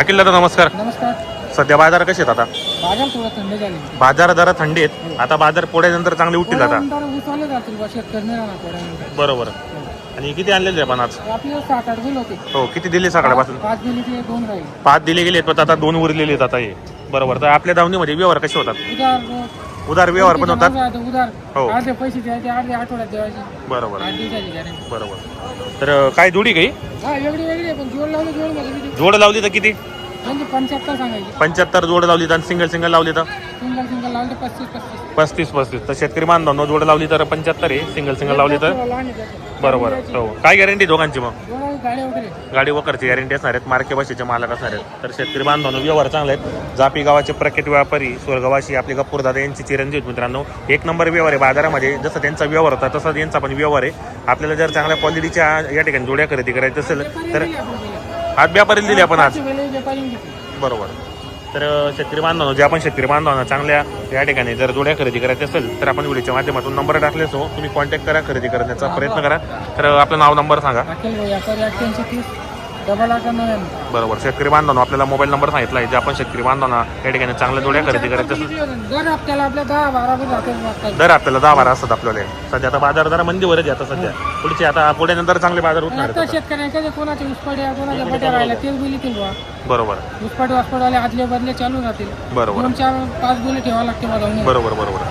अखिल दादा नमस्कार. नमस्कार. सध्या बाजार कसे आहेत आता? बाजार थोडा थंड झाले बाजार जरा थंडी आहेत. आता बाजार पोळ्यानंतर चांगले उठतील आता. उचलले जातील बा शेतकरी नाही राहणार पोळ्यानंतर बरोबर. आणि किती आणलेले आपण आज? आपले सात आठ बिल होते. हो किती दिले सकाळपासून? पाच दिली ते दोन राहील. पाच दिले गेले पण आता दोन उरलेले आहेत आता हे. बरोबर. तर आपल्या दावणीमध्ये व्यवहार कसे होतात? उधार व्यवहार पण होतात. उधार. हो. अर्धे पैसे द्यायचे अर्धे आठवड्यात द्यायचे. बरोबर. आठ दिवसाची गॅरंटी बरोबर. तर काय जोडी काही? हा वेगळी वेगळी आहे पण जोड लावली जोडमध्ये किती? जोड लावली तर किती? म्हणजे पंच्याहत्तर सांगायची. पंच्याहत्तर जोड लावली तर सिंगल सिंगल लावली तर सिंगल सिंगल लावले पस्तीस पस्तीस. पस्तीस पस्तीस. तर शेतकरी बांधवांनो जोड लावली तर पंच्याहत्तर आहे. सिंगल सिंगल लावली तर. बरोबर. हो. काय गॅरंटी दोघांची मग? वगैरे. गाडी वकरची गॅरंटी असणार आहेत. मार्के भाषेचे मालक असणार आहेत. तर शेतकरी बांधवांनो व्यवहार चांगले आहेत. जापी गावाचे प्रख्यात व्यापारी स्वर्गवासी आपले गप्पूरदादा यांची चिरंजीव आहेत मित्रांनो. एक नंबर व्यवहार आहे बाजारामध्ये. जसं त्यांचा व्यवहार होता तसा यांचा पण व्यवहार आहे. आपल्याला जर चांगल्या क्वालिटीच्या या ठिकाणी जोड्या खरेदी करायचं असेल तर. आज व्यापारी दिले आपण आज. व्यापारी. बरोबर. तर शेतकरी बांधवांनो जे आपण शेतकरी बांधवांना चांगल्या या ठिकाणी जर जोड्या खरेदी करायच्या असेल तर आपण व्हिडिओच्या माध्यमातून नंबर टाकले असो. तुम्ही कॉन्टॅक्ट करा खरेदी करण्याचा प्रयत्न करा. तर आपलं नाव नंबर सांगा. डबल आठ बरोबर. शेतकरी बांधवांनो आपल्याला मोबाईल नंबर सांगितला आहे. जे आपण शेतकरी बांधवांना या ठिकाणी चांगल्या जोड्या खरेदी करायच्या असेल दर हप्त्याला आपल्या दहा बारा बिल राहते लागतात दर आपल्याला दहा बारा असतात आपल्याला. सध्या आता बाजार जरा मंदीवरच आता सध्या. पुढचे आता पुढे नंतर चांगले बाजार उठणार आता आहेत आता. शेतकऱ्यांच्या जे कोणाचे उसपाड्या कोणाच्या बट्या राहिल्या तेच बिल येतील बा. बरोबर. उसपाटी वासपाडवाले आदले बदले चालू राहतील. बरोबर. दोन चार पाच बिल ठेवावं लागते मला बरोबर बरोबर.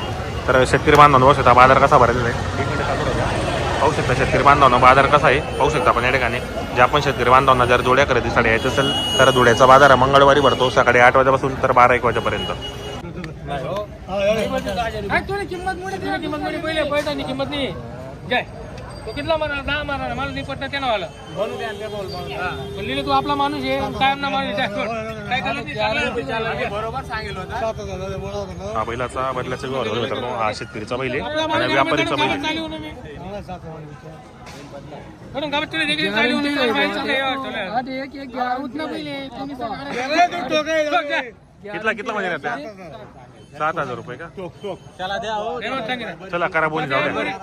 तर शेतकरी बांधवांनो शकता बाजार कसा भरलेला आहे. पाहू शकता शेतकरी बांधवांना बाजार कसा आहे? पाहू शकता आपण या ठिकाणी. जे आपण शेतकरी बांधवांना जर जोड्या खरेदीसाठी यायचं असेल तर जोड्याचा बाजार हा मंगळवारी भरतो सकाळी आठ वाजल्यापासून तर बारा एक वाजेपर्यंत. जय. तो कितला मारा दहा मारा मला नाही पटत त्यानं वाला पण लिहिले तू आपला माणूस आहे कायम ना माणूस. काय बरोबर हा बैलाचा बैलाचा व्यवहार हा शेतकरीचा बैल आहे. आणि व्यापारीचा बैल कितला कितला म्हणजे राहते? सात हजार. रुपये का? सांगितलं. चला करा बोली जाऊ द्या.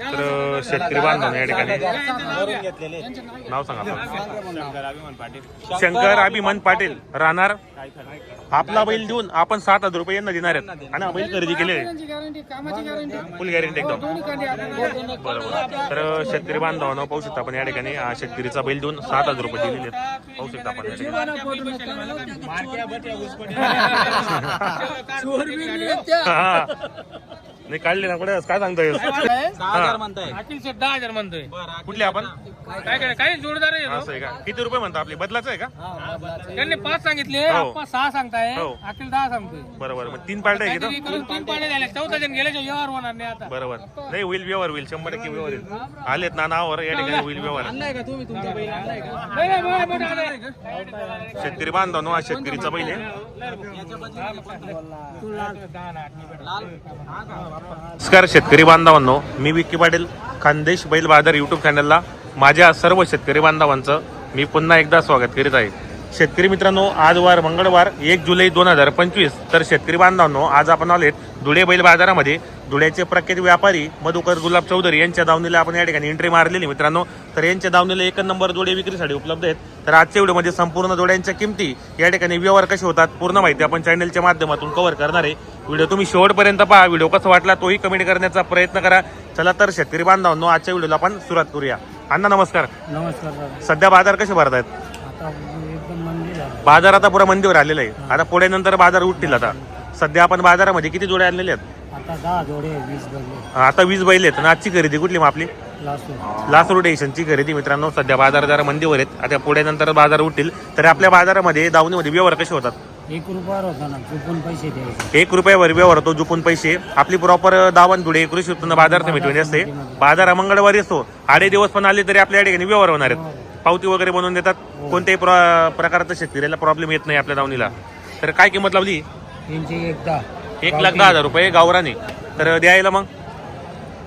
तर शेतकरी बांधव या ठिकाणी. नाव सांगा. शंकर अभिमान पाटील राहणार. आपला बैल देऊन आपण सात हजार रुपये यांना देणार आहेत. आणि बैल खरेदी केले फुल गॅरंटी एकदम. बरोबर तर शेतकरी बांधवांना पाहू शकता आपण या ठिकाणी शेतकरीचा बैल देऊन सात हजार रुपये दिलेले आहेत. पाहू शकता आपण या ठिकाणी. नाही काढले ना कुठे काय सांगता येईल अखिल शेठ दहा हजार म्हणतोय. कुठले आपण? काय काय काही जोडदार आहे असं आहे का? किती रुपये म्हणता आपली? बदलाचं आहे का? त्यांनी पाच सांगितले हो. आपण सहा सांगताय हो. अखिल दहा सांगतोय. बरोबर मग तीन पार्ट आहे काहीतरी की करून तीन पाड्या झाल्या चौथा जण गेल्याच्या व्यवहार होणार नाही आता. बरोबर. नाही होईल व्यवहार होईल. शंभर टक्के व्यवहार होईल. आलेत ना नावावर या ठिकाणी होईल व्यवहार. नाही, नाही. शेतकरी बांधव हा शेतकरीचा बैल आहे. नमस्कार शेतकरी बांधवांनो मी विकी पाटील खानदेश बैल बाजार युट्यूब चॅनलला माझ्या सर्व शेतकरी बांधवांचं मी पुन्हा एकदा स्वागत करीत आहे. शेतकरी मित्रांनो आज वार मंगळवार एक जुलै दोन हजार पंचवीस. तर शेतकरी बांधवांनो आज आपण आलेत धुळे बैल बाजारामध्ये. धुळ्याचे प्रख्यात व्यापारी मधुकर गुलाब चौधरी यांच्या दावणीला आपण या ठिकाणी एंट्री मारलेली मित्रांनो. तर यांच्या दावणीला एक नंबर जोडे विक्रीसाठी उपलब्ध आहेत. तर आजच्या व्हिडिओमध्ये संपूर्ण जोड्यांच्या किमती या ठिकाणी व्यवहार कसे होतात पूर्ण माहिती आपण चॅनलच्या माध्यमातून कव्हर करणार आहे. व्हिडिओ तुम्ही शेवटपर्यंत पहा. व्हिडिओ कसा वाटला तोही कमेंट करण्याचा प्रयत्न करा. चला तर शेतकरी बांधवांनो आजच्या व्हिडिओला आपण सुरुवात करूया. अण्णा नमस्कार. नमस्कार सध्या बाजार कसे भरत आहेत आता एकदम मंदिर आहे बाजार आता पुरा मंदीवर आलेला आहे. आता पुढे नंतर बाजार उठतील आता. सध्या आपण बाजारामध्ये किती जोडे आणलेले आहेत? आता दहा जोडे वीस बदले आता वीस बैल आहेत. आणि आजची खरेदी कुठली मग आपली? लास्ट लासूर स्टेशनची खरेदी मित्रांनो सध्या बाजार जरा मंदीवर आहेत. आता पुढे नंतर बाजार उठतील. तर आपल्या बाजारामध्ये दावणीमध्ये व्यवहार कसे होतात? एक रुपयावर होता ना चुकून पैसे द्यायचे. एक रुपयावर व्यवहार होतो जुपून पैसे. आपली प्रॉपर दावण धुळे कृषी उत्पन्न बाजार समितीमध्ये असते. बाजार मंगळवारी असतो. आडे दिवस पण आले तरी आपल्या ठिकाणी व्यवहार होणार आहेत. पावती वगैरे बनवून देतात. कोणत्याही प्र- प्रकारचा शेतकऱ्याला प्रॉब्लेम येत नाही आपल्या दावणीला. तर काय किंमत लावली? एक लाख दहा हजार रुपये गावराने. तर द्यायला मग?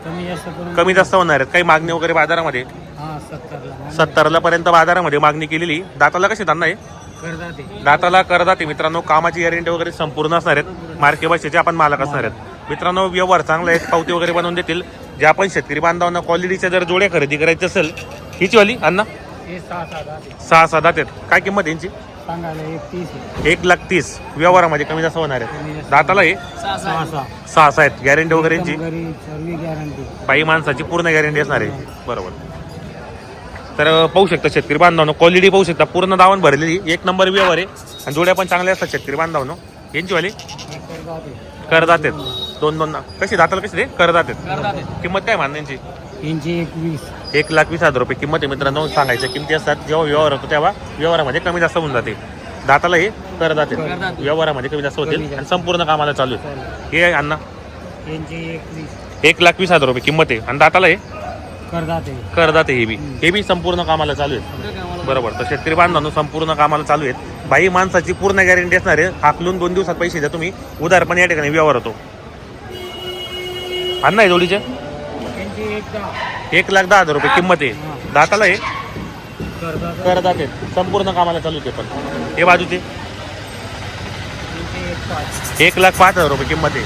कमी जास्त करून कमी जास्त होणार आहेत. काही मागणी वगैरे बाजारामध्ये? हा सत्तरला. सत्तरला पर्यंत बाजारामध्ये मागणी केलेली. दाताला कशी आहे? करतात दाताला करदाते. मित्रांनो कामाची गॅरंटी वगैरे संपूर्ण असणार आहेत. मार्के भाषेचे आपण मालक असणार आहेत. मित्रांनो व्यवहार चांगला आहे पावती वगैरे बनवून देतील. जे आपण शेतकरी बांधवांना क्वालिटीच्या जर जोड्या खरेदी करायची असेल हीची वाली अण्णा? हे सहा सहा दात आहेत. काय किंमत आहे यांची? सांगायला एक तीस आहे. एक लाख तीस. व्यवहारामध्ये कमी जास्त होणार आहेत. दाताला हे? सहा सहा सहा सहा. आहेत. गॅरंटी वगैरे यांची? घरी सर्व गॅरंटी बाई माणसाची पूर्ण गॅरंटी असणार आहे. बरोबर. तर अं, पाहू शकता शेतकरी बांधवांनो क्वालिटी पाहू शकता. पूर्ण दावण भरलेली. एक नंबर व्यवहार आहे. आणि जोड्या पण चांगल्या असतात शेतकरी बांधवांनो. यांची वाली? करदात आहेत. दोन दोन. कशी दाताला कशी रे करदात आहेत. किंमत काय मान यांची? यांची एकवीस. एक लाख वीस हजार रुपये किंमत आहे. मित्रांनो सांगायच्या किमती असतात. जेव्हा व्यवहार होतो तेव्हा व्यवहारामध्ये कमी जास्त होऊन जाते. दाताला हे करदात आहेत व्यवहारामध्ये कमी जास्त होतील आणि संपूर्ण कामाला चालू आहे. हे अण्णा एक लाख वीस हजार रुपये किंमत आहे. आणि दाताला हे करदात हे बी. हे बी संपूर्ण कामाला चालू आहे. बरोबर. तर शेतकरी बांधवांनो संपूर्ण कामाला चालू आहेत. बाई माणसाची पूर्ण गॅरंटी असणार आहे. हाकलून दोन दिवसात पैसे द्या तुम्ही. उधार पण या ठिकाणी व्यवहार होतो. अण्णा आहे जोडीचे? एक दहा एक लाख दहा हजार रुपये किंमत आहे. दाताला हे करतात आहेत संपूर्ण कामाला चालू आहे ते पण. हे बाजूचे? एक लाख पाच हजार रुपये किंमत आहे.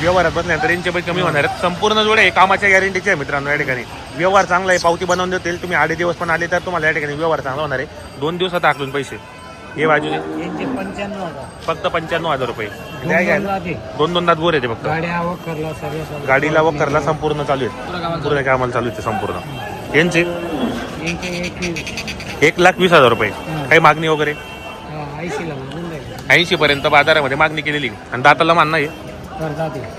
व्यवहारात बसल्यानंतर यांचे पैसे कमी होणार आहेत. संपूर्ण जोडे आहे. कामाच्या गॅरंटीचे आहे मित्रांनो या ठिकाणी. व्यवहार चांगला आहे. पावती बनवून देतील. तुम्ही आडे दिवस पण आले तर तुम्हाला या ठिकाणी व्यवहार चांगला होणार आहे. दोन दिवसात आकलून पैसे. हे बाजूचे? यांचे पंच्याण्णव हजार. फक्त पंच्याण्णव हजार रुपये. दोन काय घ्याल दोन जाते. दोन दोन दात बोर येते फक्त. गाड्या वखरला. गाडीला वखरला संपूर्ण चालू आहे पूर्ण कामाला चालू आहे संपूर्ण. यांचे? यांचे एकवीस एक लाख वीस हजार रुपये. काही मागणी वगैरे? ऐंशीला म्हणून जाईल ऐंशी पर्यंत बाजारामध्ये मागणी केलेली. आणि दाताला मानणं आहे?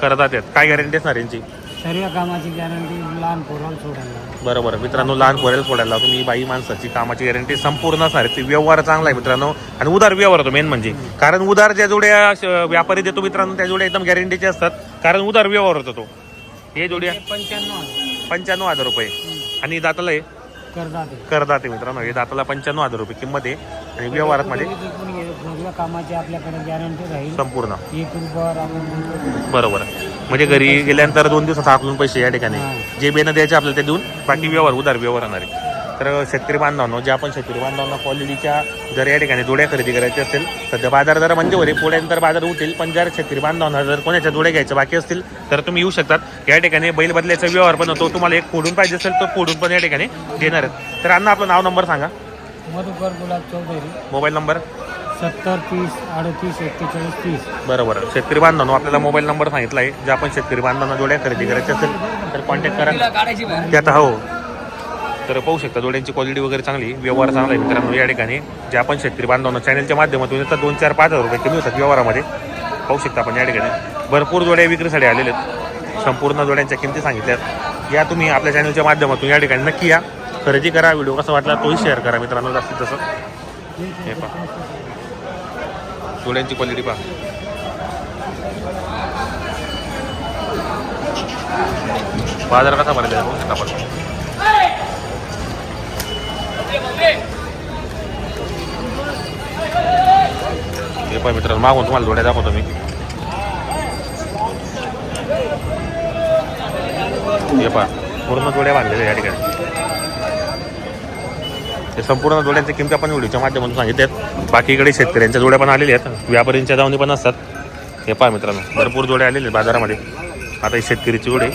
करतात काय गॅरंटी असणार यांची? सर्व कामाची गॅरंटी लहान पोराला सोडायला. बरोबर. मित्रांनो लहान पोरेल सोडायला तुम्ही बाई माणसाची कामाची गॅरंटी संपूर्ण असणार आहे. ते व्यवहार चांगला आहे मित्रांनो. आणि उदार व्यवहार होतो मेन म्हणजे. कारण उदार ज्या जोड्या व्यापारी देतो मित्रांनो त्या जोड्या एकदम गॅरंटीचे असतात. कारण उदार व्यवहार होतो तो. हे जोड्या पंच्याण्णव पंच्याण्णव हजार रुपये. आणि दाताला हे? करतात करदात आहे मित्रांनो. हे दाताला पंच्याण्णव हजार रुपये किंमत आहे. आणि व्यवहारात मध्ये सर्व कामाची आपल्याकडे गॅरंटी राहील. संपूर्ण. एक रुपयावर आपण. बरोबर. म्हणजे घरी गेल्यानंतर दोन दिवसात आकलून पैसे या ठिकाणी. जे बेनं द्यायचे आपल्याला ते देऊन बाकी व्यवहार उदार व्यवहार होणार आहे. तर शेतकरी बांधवांनो जे आपण शेतकरी बांधवांना क्वालिटीच्या जर या ठिकाणी जोड्या खरेदी करायची असेल सध्या बाजार जरा म्हणजे वरे पुढ्यानंतर बाजार उठेल. पण जर शेतकरी बांधवांना जर कोणाच्या जोड्या घ्यायच्या बाकी असतील तर तुम्ही येऊ शकतात. या ठिकाणी बैल बदलायचा व्यवहार पण होतो. तुम्हाला एक फोडून पाहिजे असेल तर फोडून पण या ठिकाणी देणार आहेत. तर अण्णा आपलं नाव नंबर सांगा. मधुकर गुलाब चौधरी. Mobile number? सत्तर तीस अडतीस एक्केचाळीस तीस. बरोबर. शेतकरी बांधवांनो आपल्याला मोबाईल नंबर सांगितला आहे जे आपण शेतकरी बांधवांना जोड्या खरेदी करायची असेल तर कॉन्टॅक्ट करा. ते आता हो. तर पाहू शकता जोड्यांची क्वालिटी वगैरे चांगली व्यवहार चांगला आहे मित्रांनो या ठिकाणी. जे आपण शेतकरी बांधवांना चॅनलच्या माध्यमातून येतात दोन चार पाच हजार रुपये कमी होतात व्यवहारामध्ये. पाहू शकता आपण या ठिकाणी. भरपूर जोड्या विक्रीसाठी आलेले आहेत. संपूर्ण जोड्यांच्या किमती सांगितल्यात. या तुम्ही आपल्या चॅनलच्या माध्यमातून या ठिकाणी नक्की या. खरेदी करा व्हिडिओ कसा वाटला तोही शेअर करा मित्रांनो जास्तीत जास्त. हे पहा. जोड्यांची क्वालिटी पहा. बाजार कसा भरलेला आहे बघू हे पण मित्रांनो मागून तुम्हाला जोड्या दाखवतो मी. हे पहा पूर्ण जोड्या बांधलेल्या या ठिकाणी. हे संपूर्ण जोड्यांच्या किमती आपण व्हिडिओच्या माध्यमातून सांगितल्यात बाकीकडे शेतकऱ्यांच्या जोड्या पण आलेल्या आहेत. व्यापाऱ्यांच्या दावणी पण असतात. हे पहा मित्रांनो भरपूर जोड्या आलेले आहेत बाजारामध्ये. आता ही शेतकरीची जोडे